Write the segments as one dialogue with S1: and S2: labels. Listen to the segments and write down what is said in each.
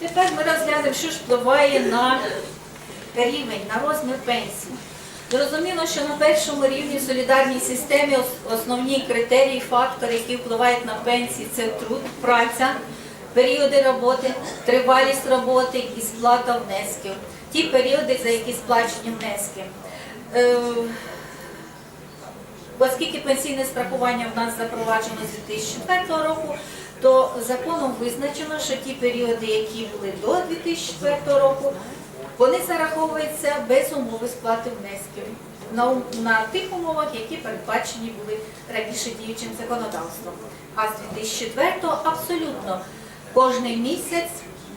S1: Тепер ми розглянемо, що ж впливає на рівень, на розмір пенсії. Зрозуміло, що на першому рівні солідарній системі основні критерії, фактори, які впливають на пенсії, це труд, праця, періоди роботи, тривалість роботи і сплата внесків. Ті періоди, за які сплачені внески. Е, Оскільки пенсійне страхування в нас запроваджено з 2004 року, то законом визначено, що ті періоди, які були до 2004 року, вони зараховуються без умови сплати внесків на, на тих умовах, які передбачені були раніше діючим законодавством. А з 2004 абсолютно кожний місяць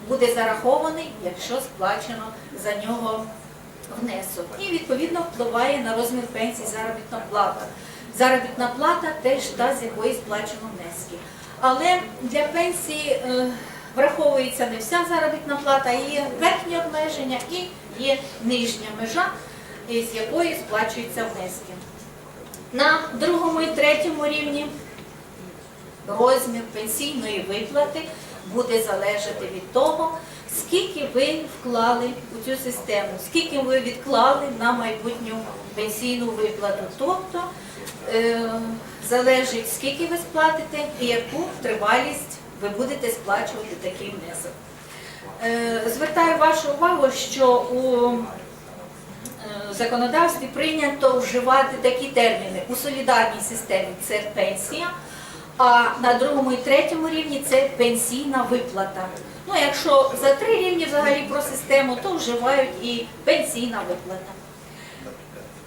S1: буде зарахований, якщо сплачено за нього внесок. І відповідно впливає на розмір пенсії заробітна плата. Заробітна плата теж та, з якої сплачено внески. Але для пенсії е, враховується не вся заробітна плата, є верхні обмеження і є нижня межа, з якої сплачуються внески. На другому і третьому рівні розмір пенсійної виплати буде залежати від того, скільки ви вклали у цю систему, скільки ви відклали на майбутню пенсійну виплату. Тобто залежить, скільки ви сплатите і яку тривалість ви будете сплачувати такий внесок. Е, звертаю вашу увагу, що у е, законодавстві прийнято вживати такі терміни у солідарній системі це пенсія, а на другому і третьому рівні це пенсійна виплата. Ну, якщо за три рівні взагалі про систему, то вживають і пенсійна виплата.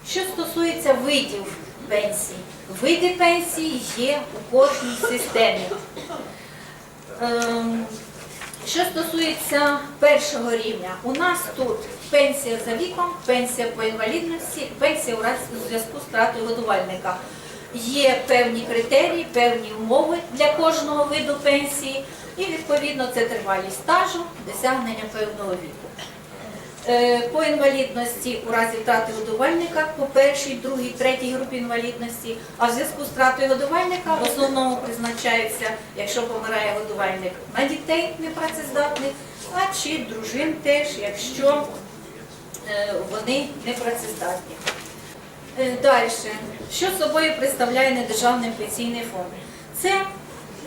S1: Що стосується видів пенсій, види пенсії є у кожній системі. Ем, Що стосується першого рівня, у нас тут пенсія за віком, пенсія по інвалідності, пенсія у зв'язку з втратою годувальника. Є певні критерії, певні умови для кожного виду пенсії, і відповідно це тривалість стажу, досягнення певного віку. Е, По інвалідності у разі втрати годувальника по першій, другій, третій групі інвалідності, а в зв'язку з втратою годувальника в основному призначається, якщо помирає годувальник, на дітей непрацездатних, а чи дружин теж, якщо е, вони непрацездатні. Е, Далі, що собою представляє недержавний пенсійний фонд? Це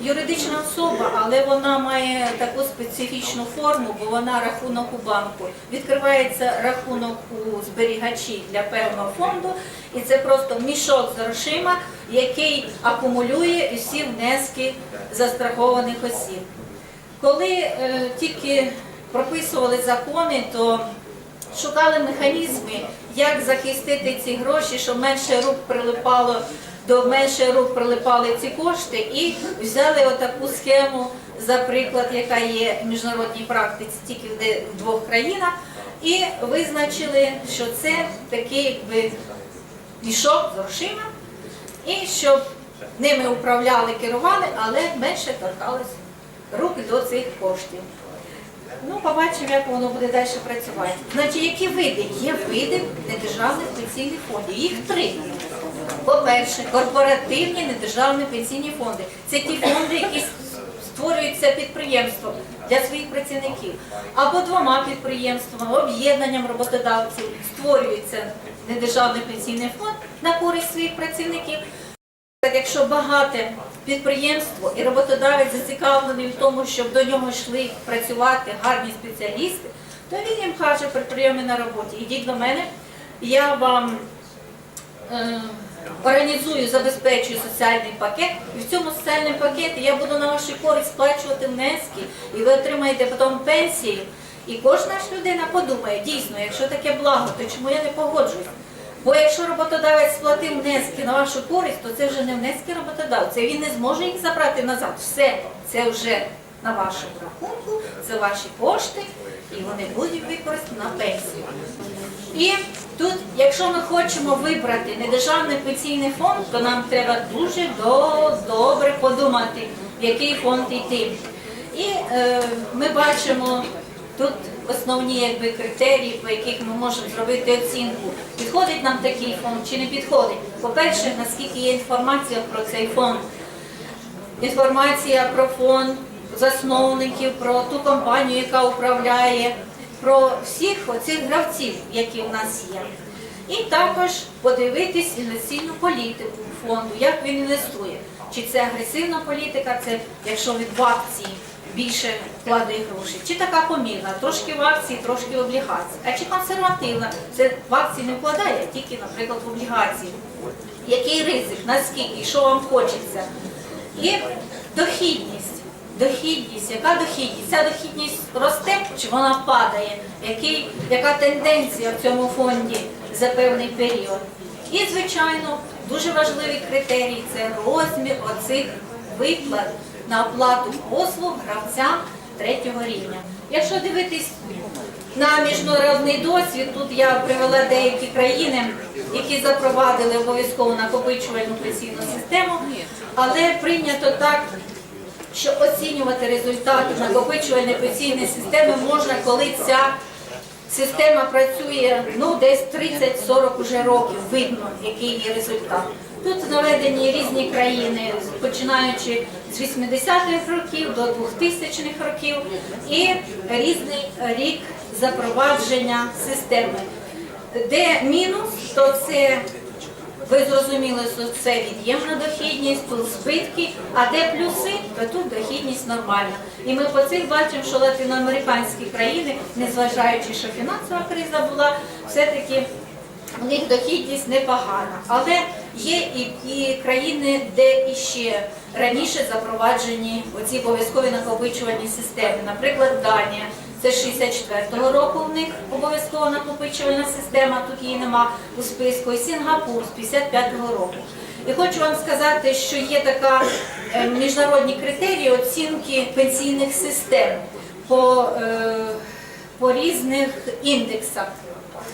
S1: юридична особа, але вона має таку специфічну форму, бо вона рахунок у банку. Відкривається рахунок у зберігачі для певного фонду, і це просто мішок з грошима, який акумулює всі внески застрахованих осіб. Коли е, тільки прописували закони, то шукали механізми, як захистити ці гроші, щоб менше рук прилипало до менше рук прилипали ці кошти, і взяли отаку схему, за приклад, яка є в міжнародній практиці тільки в двох країнах, і визначили, що це такий якби мішок з грошима, і щоб ними управляли, керували, але менше торкалось рук до цих коштів. Ну, побачимо, як воно буде далі працювати. Значить, які види? Є види недержавних пенсійних фондів. Їх три. По-перше, корпоративні недержавні пенсійні фонди. Це ті фонди, які створюються підприємством для своїх працівників. Або двома підприємствами, об'єднанням роботодавців створюється недержавний пенсійний фонд на користь своїх працівників. Якщо багате підприємство і роботодавець зацікавлений в тому, щоб до нього йшли працювати гарні спеціалісти, то він їм каже при прийомі на роботі, ідіть до мене, я вам е, організую, забезпечую соціальний пакет, і в цьому соціальному пакеті я буду на вашу користь сплачувати внески, і ви отримаєте потім пенсію. І кожна ж людина подумає, дійсно, якщо таке благо, то чому я не погоджуюсь? Бо якщо роботодавець сплатив внески на вашу користь, то це вже не внески роботодавця. Він не зможе їх забрати назад. Все, це вже на вашому рахунку, це ваші кошти, і вони будуть використані на пенсію. І тут, якщо ми хочемо вибрати недержавний пенсійний фонд, то нам треба дуже до- добре подумати, в який фонд йти. І е, ми бачимо тут основні якби, критерії, по яких ми можемо зробити оцінку. Підходить нам такий фонд чи не підходить? По-перше, наскільки є інформація про цей фонд. Інформація про фонд засновників, про ту компанію, яка управляє, про всіх оцих гравців, які в нас є. І також подивитись інвестиційну політику фонду, як він інвестує. Чи це агресивна політика, це якщо від акції більше вкладає гроші, чи така помірна, трошки в акції, трошки в облігації, а чи консервативна, це в акції не вкладає, а тільки, наприклад, в облігації. Який ризик, наскільки, що вам хочеться. І дохідність. Дохідність, яка дохідність? Ця дохідність росте чи вона падає? Який, яка тенденція в цьому фонді за певний період? І, звичайно, дуже важливий критерій це розмір оцих виплат на оплату послуг гравцям третього рівня. Якщо дивитись на міжнародний досвід, тут я привела деякі країни, які запровадили обов'язково накопичувальну пенсійну систему, але прийнято так, що оцінювати результати накопичувальної пенсійної системи можна, коли ця система працює ну, десь 30-40 уже років, видно, який є результат. Тут наведені різні країни, починаючи з 80-х років до 2000-х років, і різний рік запровадження системи. Де мінус, то це ви зрозуміли, що це від'ємна дохідність, тут збитки, а де плюси, то тут дохідність нормальна. І ми по цих бачимо, що латиноамериканські країни, незважаючи, що фінансова криза була, все-таки у них дохідність непогана. Але є і, і країни, де іще раніше запроваджені оці обов'язкові накопичувальні системи. Наприклад, Данія. Це з 64-го року в них обов'язкова накопичувальна система, тут її нема у списку, і Сінгапур з 55-го року. І хочу вам сказати, що є така е, міжнародні критерії оцінки пенсійних систем по, е, по різних індексах.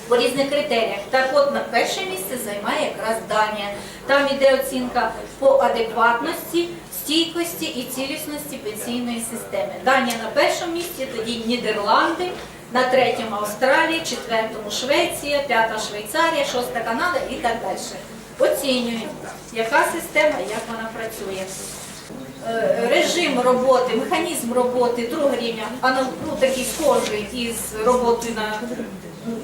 S1: По різних критеріях. Так от на перше місце займає якраз Данія. Там іде оцінка по адекватності, стійкості і цілісності пенсійної системи. Данія на першому місці, тоді Нідерланди, на третьому Австралія, четвертому Швеція, п'ята Швейцарія, шоста Канада і так далі. Оцінюємо, яка система, як вона працює. Е, Режим роботи, механізм роботи другого рівня, ано- ну, такий схожий із роботою на ну,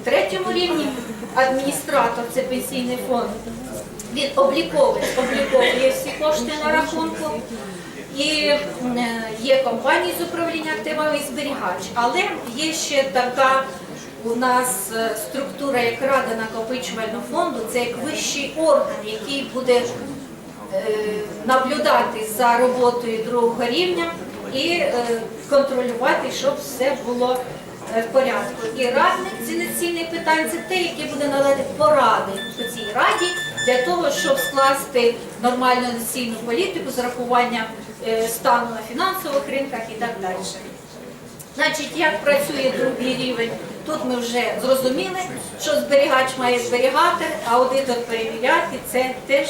S1: третьому рівні. Адміністратор це пенсійний фонд. Він обліковує, обліковує всі кошти на рахунку. І е, є компанії з управління активами і зберігач. Але є ще така у нас е, структура, як Рада накопичувального фонду, це як вищий орган, який буде е, наблюдати за роботою другого рівня і контролювати, щоб все було порядку. І радник інвестиційних питань це те, яке буде надати поради у цій раді для того, щоб скласти нормальну інвестиційну політику з рахуванням е, стану на фінансових ринках і так далі. Значить, як працює другий рівень? Тут ми вже зрозуміли, що зберігач має зберігати, аудитор перевіряти це теж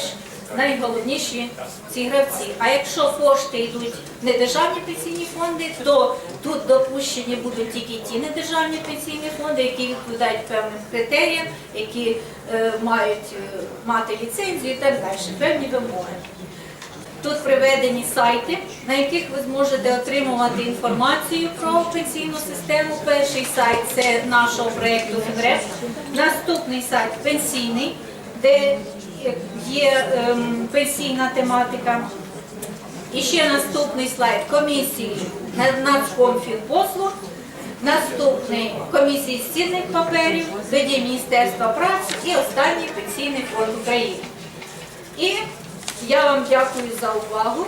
S1: найголовніші ці гравці. А якщо кошти йдуть в недержавні пенсійні фонди, то тут допущені будуть тільки ті недержавні пенсійні фонди, які відповідають певним критеріям, які е, мають е, мати ліцензію і так далі, певні вимоги. Тут приведені сайти, на яких ви зможете отримувати інформацію про пенсійну систему. Перший сайт це нашого проєкту ФІНРЕС. Наступний сайт пенсійний, де є ем, пенсійна тематика. І ще наступний слайд комісії на- Нацкомфінпослуг. Наступний комісії з цінних паперів, тоді Міністерства праці і останній пенсійний фонд України. І я вам дякую за увагу.